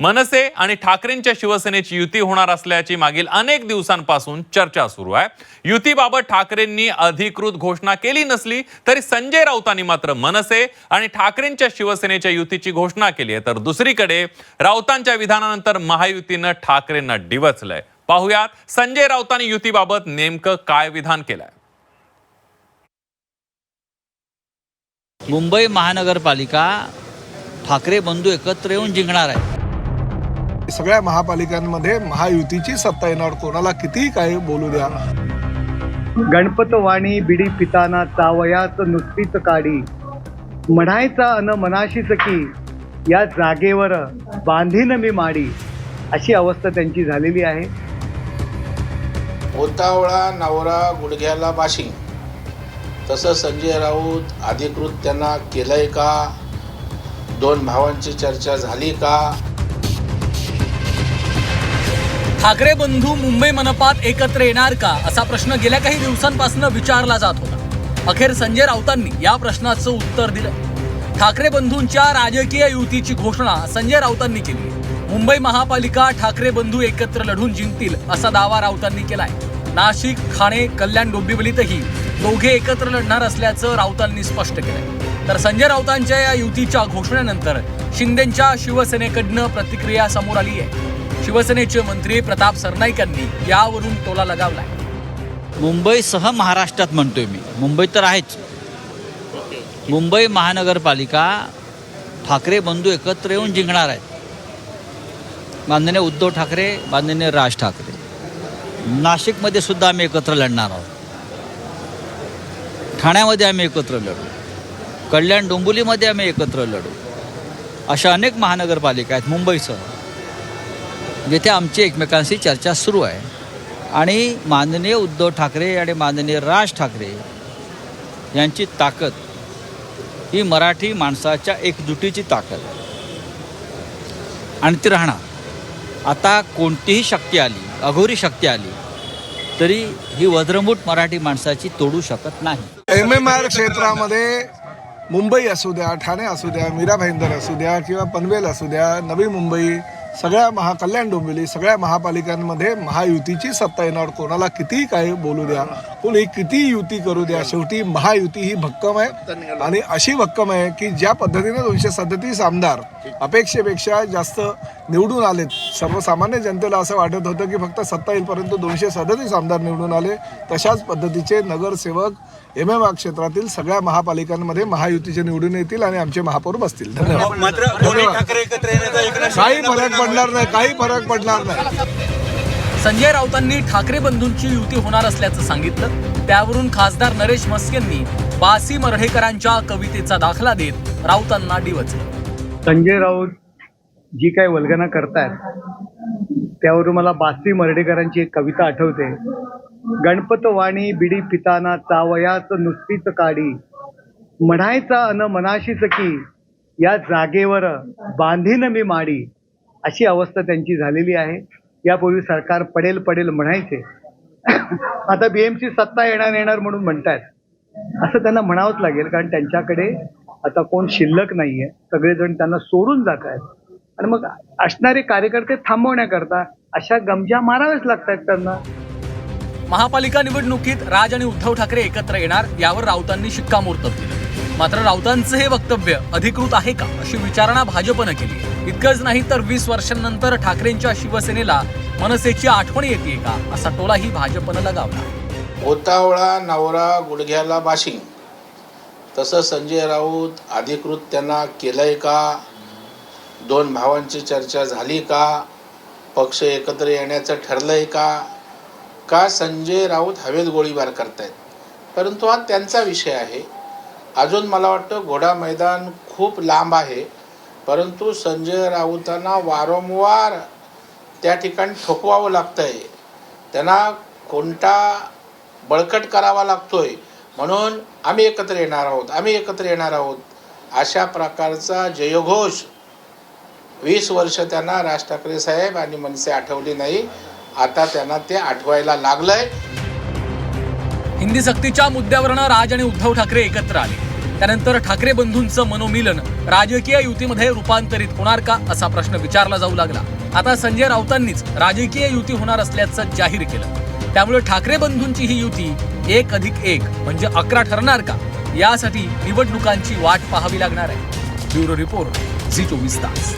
मनसे आणि ठाकरेंच्या शिवसेनेची युती होणार असल्याची मागील अनेक दिवसांपासून चर्चा सुरू आहे. युतीबाबत ठाकरेंनी अधिकृत घोषणा केली नसली तरी संजय राऊतांनी मात्र मनसे आणि ठाकरेंच्या शिवसेनेच्या युतीची घोषणा केली आहे. तर दुसरीकडे राऊतांच्या विधानानंतर महायुतीनं ठाकरेंना डिवचलंय. पाहुयात संजय राऊतांनी युतीबाबत नेमकं काय विधान केलंय? मुंबई महानगरपालिका ठाकरे बंधू एकत्र येऊन जिंकणार आहे सगळ्या महापालिकांमध्ये महायुतीची सत्ता येणार. कोणाला कितीही काही बोलू द्या. गणपतवाणी बिडी पिताना चावयाच नुसतीच काडी. म्हणायचा अन मनाशीच की या जागेवर बांधीन मी माडी. अशी अवस्था त्यांची झालेली आहे. होतावळा नावरा गुडघ्याला बाशिंग तसं संजय राऊत अधिकृत त्यांना केलंय का? दोन भावांची चर्चा झाली का? ठाकरे बंधू मुंबई मनपात एकत्र येणार का? असा प्रश्न गेल्या काही दिवसांपासून विचारला जात होता. अखेर संजय राऊतांनी या प्रश्नाचं उत्तर दिलं. ठाकरे बंधूंच्या राजकीय युतीची घोषणा संजय राऊतांनी केली. मुंबई महापालिका ठाकरे बंधू एकत्र लढून जिंकतील असा दावा राऊतांनी केलाय. नाशिक ठाणे कल्याण डोंबिवलीतही दोघे एकत्र लढणार असल्याचं राऊतांनी स्पष्ट केलंय. तर संजय राऊतांच्या या युतीच्या घोषणेनंतर शिंदेच्या शिवसेनेकडनं प्रतिक्रिया समोर आली आहे शिवसेनेचे मंत्री प्रताप सरनाईक यांनी यावरून टोला लगावलाय. मुंबईसह महाराष्ट्रात म्हणतोय मी. मुंबई तर आहेच. मुंबई महानगरपालिका ठाकरे बंधू एकत्र येऊन जिंकणार आहेत. माननीय उद्धव ठाकरे माननीय राज ठाकरे. नाशिकमध्ये सुद्धा आम्ही एकत्र लढणार आहोत. ठाण्यामध्ये आम्ही एकत्र लढू. कल्याण डोंबिवलीमध्ये आम्ही एकत्र लढू. अशा अनेक महानगरपालिका आहेत मुंबईसह. जिथे आमची एकमेकांशी चर्चा सुरू आहे. आणि माननीय उद्धव ठाकरे आणि माननीय राज ठाकरे यांची ताकद ही मराठी माणसाच्या एकजुटीची ताकद आणि ती राहणार. आता कोणतीही शक्ती आली अघोरी शक्ती आली तरी ही वज्रमूठ मराठी माणसाची तोडू शकत नाही. एम एम आर क्षेत्रामध्ये मुंबई असू द्या ठाणे असू द्या मीरा भाईंदर असू द्या किंवा पनवेल असू द्या नवी मुंबई सगळ्या महा कल्याण डोंबिवली सगळ्या महापालिकांमध्ये महायुतीची सत्ता येणार. कोणाला कितीही काही बोलू द्या कोणी किती युती करू द्या शेवटी महायुती ही भक्कम आहे. आणि अशी भक्कम आहे की ज्या पद्धतीने दोनशे सदतीस आमदार अपेक्षेपेक्षा जास्त निवडून आलेत सर्वसामान्य जनतेला असं वाटत होतं की फक्त सत्ता येईल परंतु दोनशे सदतीस आमदार निवडून आले. तशाच पद्धतीचे नगरसेवक एम एम आर क्षेत्रातील सगळ्या महापालिकांमध्ये महायुतीचे निवडून येतील आणि आमचे महापौर बसतील. धन्यवाद. पडणार नाही काही फरक पडणार नाही. संजय राऊतांनी ठाकरे बंधूंची युती होणार असल्याचं सांगितलं. त्यावरून खासदार नरेश मस्केंनी बासी मर्ढेकरांच्या कवितेचा दाखला देत राऊतांना डिवचलं संजय राऊत जी काही वल्गना करतायत त्यावरून मला बासी मर्डेकरांची एक कविता आठवते. गणपतवाणी बिडी पिताना चावयाच नुसतीच काडी. म्हणायचा अन मनाशीच की या जागेवर बांधीन मी माडी. अशी अवस्था त्यांची झालेली आहे. यापूर्वी सरकार पडेल पडेल म्हणायचे. आता बीएमसी सत्ता येणार येणार म्हणून म्हणतायत. असं त्यांना म्हणावंच लागेल कारण त्यांच्याकडे आता कोण शिल्लक नाहीये. सगळेजण त्यांना सोडून जात आहेत. आणि मग असणारे कार्यकर्ते थांबवण्याकरता अशा गमजा माराव्याच लागतात त्यांना. महापालिका निवडणुकीत राज आणि उद्धव ठाकरे एकत्र येणार यावर राऊतांनी शिक्कामोर्तब केलं. मात्र राऊतांचं हे वक्तव्य अधिकृत आहे का अशी विचारणा भाजपनं केली. इतकंच नाही तर वीस वर्षांनंतर ठाकरेंच्या शिवसेनेला मनसेची आठवण येते का असा टोलाही भाजपनं लगावला. होतावळा नवरा गुडघ्याला बाशिंग. तसं संजय राऊत अधिकृत त्यांना केलंय का? दोन भावांची चर्चा झाली का? पक्ष एकत्र येण्याचं ठरलंय का? का संजय राऊत हवेत गोळीबार करतायत? परंतु हा त्यांचा विषय आहे. अजून मला वाटतं घोडा मैदान खूप लांब आहे परंतु संजय राऊतांना वारंवार त्या ठिकाणी ठोकवावं लागतं आहे त्यांना कोणता बळकट करावा लागतोय म्हणून आम्ही एकत्र येणार आहोत आम्ही एकत्र येणार आहोत अशा प्रकारचा जयघोष वीस वर्ष त्यांना राज ठाकरे साहेब आणि मनसे आठवली नाही. आता त्यांना ते आठवायला लागलंय. हिंदी सक्तीच्या मुद्द्यावरनं राज आणि उद्धव ठाकरे एकत्र आले. त्यानंतर ठाकरे बंधूंचं मनोमिलन राजकीय युतीमध्ये रूपांतरित होणार का असा प्रश्न विचारला जाऊ लागला. आता संजय राऊतांनीच राजकीय युती होणार असल्याचं जाहीर केलं. त्यामुळे ठाकरे बंधूंची ही युती एक अधिक एक म्हणजे अकरा ठरणार का? यासाठी निवडणुकांची वाट पाहावी लागणार आहे. ब्युरो रिपोर्ट झी चोवीस तास.